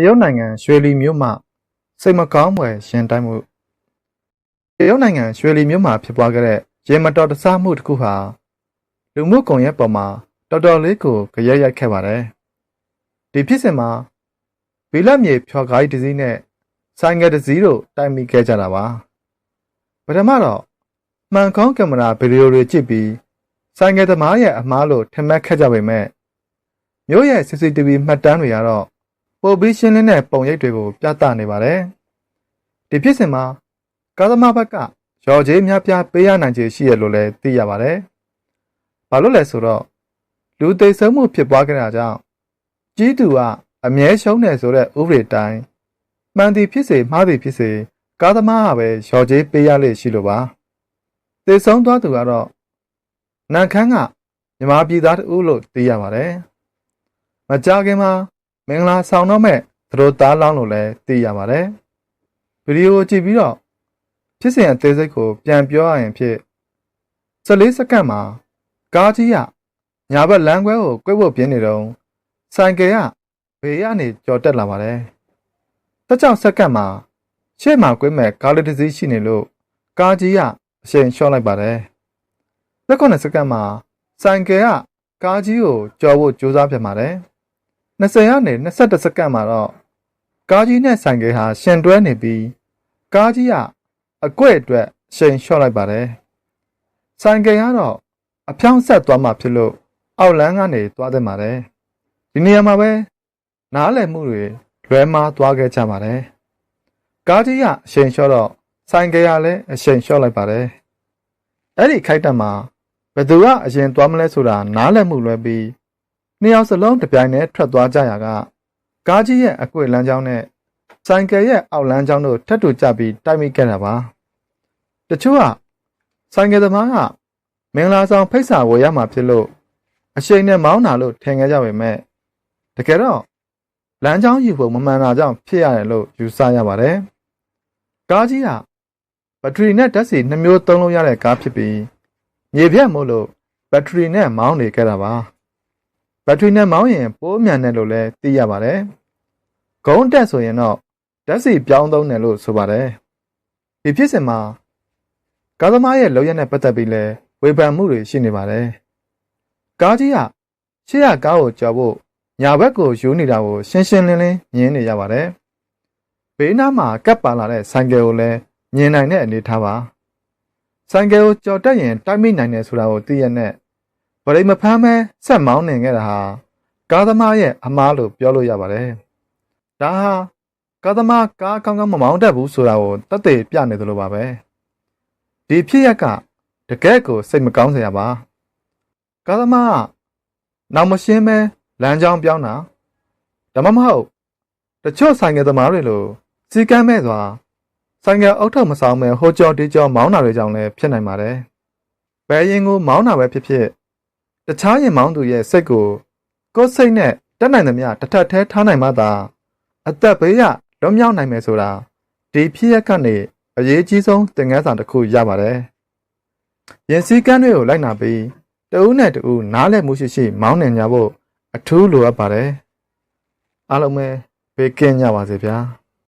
တရုတ်နိုင်ငံရွှေလီမြို့မှစိတ်မကောင်းဖွယ်ရှင်တိုင်းမှုတရုတ်နိုင်ငံရွှေလီမြို့မှာဖြစ်ပွားခဲ့တဲ့ရေမတော်တဆမှုတစ်ခုဟာလူမှုကွန်ရက်ပေါ်မှာတော်တော်လေးကိုကြရက်ရိုက်ခဲ့ပါတယ်ဒီဖြစ်စဉ်မှာဗီလက်မြေဖြော်ကားကြီးတစ်စီးနဲ့ဆိုင်ငယ်တစ်စီးတို့တိုက်မိခဲ့ကြတာပါပထမတော့မှန်ကောင်းကင်မရာဗီဒီယိုတွေကြည့်ပြီးဆိုင်ငယ်သမားရဲ့အမားလို့ထင်မှတ်ခဲ့ကြပေမဲ့မြို့ရဲ့ CCTV မှတ်တမ်းတွေကတော့ ပိုပြီးရှင်းလင်းတဲ့ပုံရိပ်တွေကိုပြသနေပါတယ်။ဒီဖြစ်စဉ်မှာကာသမားဘက်ကရော်ကြေးများပြားပေးရနိုင်ခြေရှိရလို့လည်းသိရပါတယ်။ဘာလို့လဲဆိုတော့လူသိဆုံးမှုဖြစ်ပွားခဲ့တာကြောင့်ကြီးသူကအမြဲရှုံးတယ်ဆိုတဲ့ဥပဒေတိုင်းမှန်သည်ဖြစ်စေမှားသည်ဖြစ်စေကာသမားကပဲရော်ကြေးပေးရလိမ့်ရှိလို့ပါ။သိဆုံးသွားသူကတော့နန်ခမ်းကမြမပြည်သားတဦးလို့သိရပါတယ်။မကြခင်မှာ မင်္ဂလာဆောင်တော့မဲ့သူတို့သားလောင်းလို့လည်းသိရပါတယ်ဗီဒီယိုကြည့်ပြီးတော့ဖြစ်စဉ်အသေးစိတ်ကိုပြန်ပြောရရင်ဖြစ်14စက္ကန့်မှာကားကြီးကညာဘက်လမ်းခွဲကိုကွေ့ဖို့ပြင်းနေတော့ဆိုင်ကယ်ကဘေးကနေကြော်တက်လာပါတယ်16စက္ကန့်မှာရှေ့မှာကွေ့မဲ့ကားလေးတစ်စီးရှိနေလို့ကားကြီးကအရှိန်လျှော့လိုက်ပါတယ်19စက္ကန့်မှာဆိုင်ကယ်ကကားကြီးကိုကြော်ဖို့ကြိုးစားပြန်ပါတယ် 20ကနေ21စက္ကန့်မှာတော့ကားကြီးနဲ့ဆိုင်ကယ်ဟာရှင်တွဲနေပြီးကားကြီးကအကွက်အတွက်ရှင်လျှော့လိုက်ပါတယ်။ဆိုင်ကယ်ကတော့အဖြောင်းဆက်သွားမှဖြစ်လို့အောက်လမ်းကနေသွားတဲ့ပါတယ်။ဒီနေရာမှာပဲနားလည်မှုတွေလွဲမှားသွားခဲ့ကြပါတယ်။ကားကြီးကအရှင်လျှော့တော့ဆိုင်ကယ်ကလည်းအရှင်လျှော့လိုက်ပါတယ်။အဲ့ဒီခိုက်တက်မှာဘယ်သူကအရင်သွားမလဲဆိုတာနားလည်မှုလွဲပြီး နှစ်ယောက်စလုံးတပြိုင်တည်းထွက်သွားကြရာကကားကြီးရဲ့အကွေ့လမ်းကြောင်းနဲ့ဆိုင်ကယ်ရဲ့အောက်လမ်းကြောင်းတို့ထပ်တူကျပြီးတိုက်မိခဲ့တာပါတချို့ကဆိုင်ကယ်သမားကမင်္ဂလာဆောင်ဖိတ်စာဝယ်ရမှာဖြစ်လို့အရှိန်နဲ့မောင်းတာလို့ထင်ခဲ့ကြပေမဲ့တကယ်တော့လမ်းကြောင်းယူဖို့မမှန်တာကြောင့်ဖြစ်ရတယ်လို့ယူဆရပါတယ်ကားကြီးကဘက်ထရီနဲ့ဓာတ်ဆီနှမျိုးသုံးလို့ရတဲ့ကားဖြစ်ပြီးမြေပြတ်မို့လို့ဘက်ထရီနဲ့မောင်းနေခဲ့တာပါ ဘက်ထရီနဲ့မောင်းရင်ပိုးမြန်တယ်လို့လည်းသိရပါတယ်။ဂုံးတက်ဆိုရင်တော့ဓာတ်ဆီပြောင်းသုံးတယ်လို့ဆိုပါတယ်။ဒီဖြစ်စဉ်မှာကားသမားရဲ့လောက်ရနဲ့ပတ်သက်ပြီးလဲဝေဖန်မှုတွေရှိနေပါတယ်။ကားကြီးကရှေ့ကကားကိုကြော်ဖို့ညာဘက်ကိုယူနေတာကိုရှင်းရှင်းလင်းလင်းမြင်နေရပါတယ်။ဘေးနားမှာကပ်ပါလာတဲ့ဆိုင်ကယ်ကိုလည်းမြင်နိုင်တဲ့အနေထားပါ။ဆိုင်ကယ်ကိုကြော်တက်ရင်တိုက်မိနိုင်တယ်ဆိုတာကိုသိရတဲ့ ဗရိတ်မဖမ်းမဲဆက်မောင်းနေခဲ့တာဟာကားသမားရဲ့အမားလို့ပြောလို့ရပါတယ်။ဒါဟာကားသမားကားကောင်းကောင်းမမောင်းတတ်ဘူးဆိုတာကိုတတ်သိပြနေသလိုပါပဲ။ဒီဖြစ်ရက်ကတကယ့်ကိုစိတ်မကောင်းစရာပါ။ကားသမားကနောက်မရှင်းမဲလမ်းကြောင်းပြောင်းတာဒါမှမဟုတ်တချို့ဆိုင်ငယ်သမားတွေလိုစီကမ်းမဲ့စွာဆိုင်ငယ်အုတ်ထုပ်မဆောင်မဲ့ဟိုကြော်တေးကြောမောင်းတာတွေကြောင့်လည်းဖြစ်နိုင်ပါတယ်။ဘယ်ရင်ကိုမောင်းတာပဲဖြစ်ဖြစ် တခြားရင်မောင်းသူရဲ့စိတ်ကိုကိုယ်စိတ်နဲ့တက်နိုင်သမျှတစ်ထပ်သေးထားနိုင်မှသာအသက်ဘေးရလွတ်မြောက်နိုင်မယ်ဆိုတာဒီဖြစ်ရက်ကနေအရေးကြီးဆုံးသင်ခန်းစာတစ်ခုရပါတယ်။ရင်စည်းကမ်းတွေကိုလိုက်နာပြီးတဦးနဲ့တဦးနားလည်မှုရှိရှိ မောင်းနှင်ကြဖို့အထူးလိုအပ်ပါတယ်။အားလုံးပဲဘေးကင်းကြပါစေဗျာ။